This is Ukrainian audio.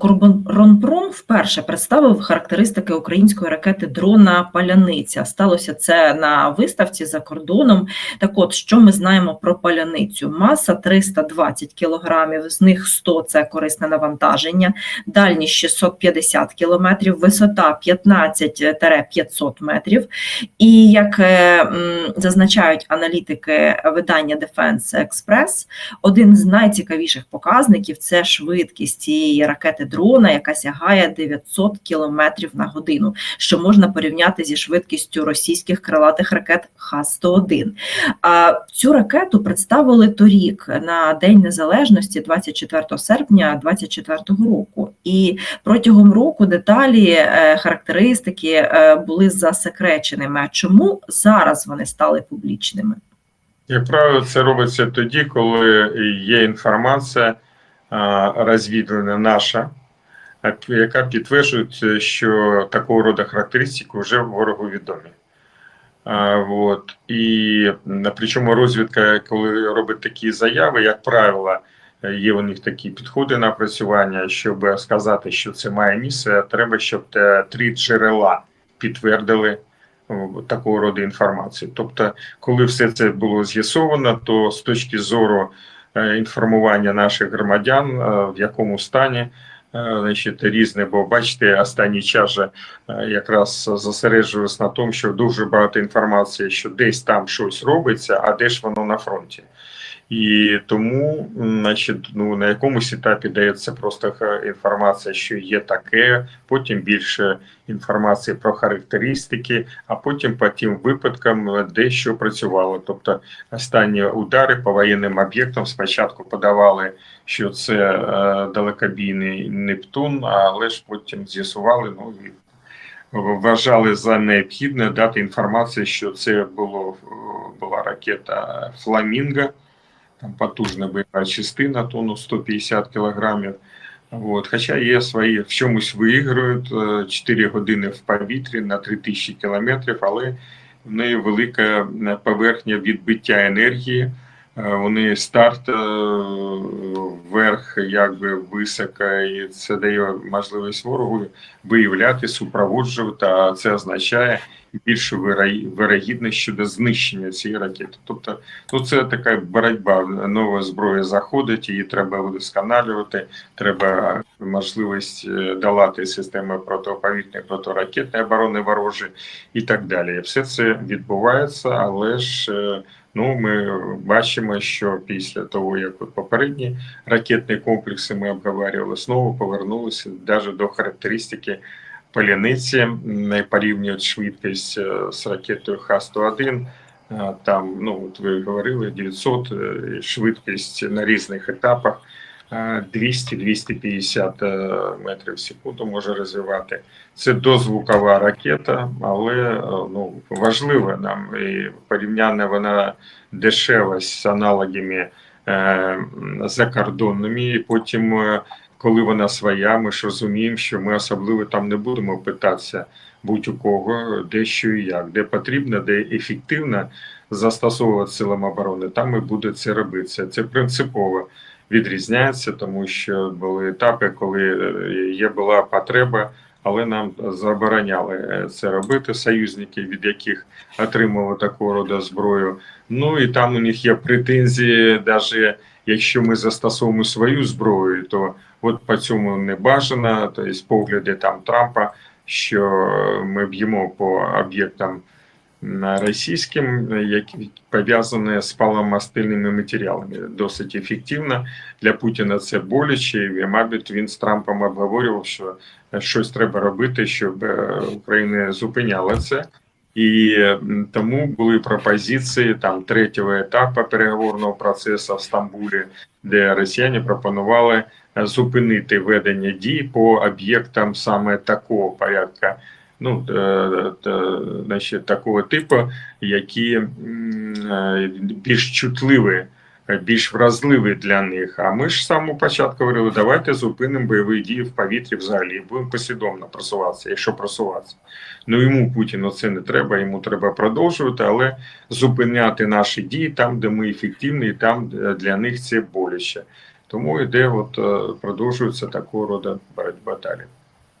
Укроборонпром вперше представив характеристики української ракети дрона Паляниця. Сталося це на виставці за кордоном. Так от, що ми знаємо про паляницю? Маса 320 кілограмів, з них 100 – це корисне навантаження, дальність 650 кілометрів, висота 15-500 метрів. І як е, зазначають аналітики видання Defense Express, один з найцікавіших показників це швидкість цієї ракети дрона, яка сягає 900 км на годину, що можна порівняти зі швидкістю російських крилатих ракет Х-101. А цю ракету представили торік на День Незалежності, 24 серпня 2024 року. І протягом року деталі е, характеристики е, були засекреченими. Чому зараз вони стали публічними? Як правило, це робиться тоді, коли є інформація а, наша, яка підтверджує, що такого роду характеристики вже ворогу відомі. А, от. І причому розвідка, коли робить такі заяви, як правило, є у них такі підходи на опрацювання, щоб сказати, що це має місце, треба, щоб три джерела підтвердили такого роду інформацію. Тобто, коли все це було з'ясовано, то з точки зору е, інформування наших громадян, е, в якому стані, е, значить, різне, бо бачите, останній час же е, якраз зосереджуюсь на тому, що дуже багато інформації, що десь там щось робиться, а де ж воно на фронті. І тому, значить, ну на якомусь етапі дається просто інформація, що є таке, потім більше інформації про характеристики, а потім по тим випадкам е, де що працювало. Тобто останні удари по воєнним об'єктам спочатку подавали, що це е, далекобійний Нептун, але ж потім з'ясували, ну і вважали за необхідне дати інформацію, що це було е, була ракета Фламінго, там потужна бойова частина, тонну 150 кілограмів. От. Хоча є свої, в чомусь виіграють е, 4 години в повітрі на 3000 кілометрів, але в неї велика е, поверхня відбиття енергії. Е, Вони старт е, вверх, якби високо, і це дає можливість ворогу виявляти, супроводжувати, а це означає більшу вирогідність щодо знищення цієї ракети. Тобто, ну це така боротьба. Нова зброя заходить, її треба вдосконалювати. Треба можливість е, долати системи протиповітряної протиракетної оборони ворожі і так далі. Все це відбувається, але ж. Ну, ми бачимо, що після того, як от попередні ракетні комплекси ми обговорювали, знову повернулися навіть до характеристики паляниці, не порівнюють швидкість е, з ракетою Х-101. Е, Там, ну от ви говорили, 900, е, швидкість на різних етапах 200-250 е, метрів в секунду може розвивати. Це дозвукова ракета, але е, ну, важлива нам і порівняння вона дешева з аналогами е, закордонними. І потім, коли вона своя, ми ж розуміємо, що ми особливо там не будемо питатися будь-у кого, де що і як, де потрібно, де ефективно застосовувати силам оборони, там і буде це робитися. Це принципово відрізняється, тому що були етапи, коли е, є була потреба. Але нам забороняли е, це робити союзники, від яких отримали такого роду зброю. Ну і там у них є претензії, навіть якщо ми застосовуємо свою зброю, то от по цьому не бажано. Тобто погляди там Трампа, що ми б'ємо по об'єктам російським, які пов'язані з паливомастильними матеріалами. Досить ефективно для Путіна це боляче. І, мабуть, він з Трампом обговорював, що щось треба робити, щоб е, Україна зупиняла це. І тому були пропозиції там третього етапу переговорного процесу в Стамбулі, де росіяни пропонували е, зупинити ведення дій по об'єктам саме такого порядка, ну е, е, значить, такого типу, які е, більш чутливі більш вразливий для них. А ми ж з самого початку говорили, давайте зупинимо бойові дії в повітрі взагалі, будемо послідовно просуватися, якщо просуватися. Ну йому Путіну це не треба, йому треба продовжувати, але зупиняти наші дії там, де ми ефективні, і там для них це боляче. Тому йде, от, продовжується такого роду боротьба далі.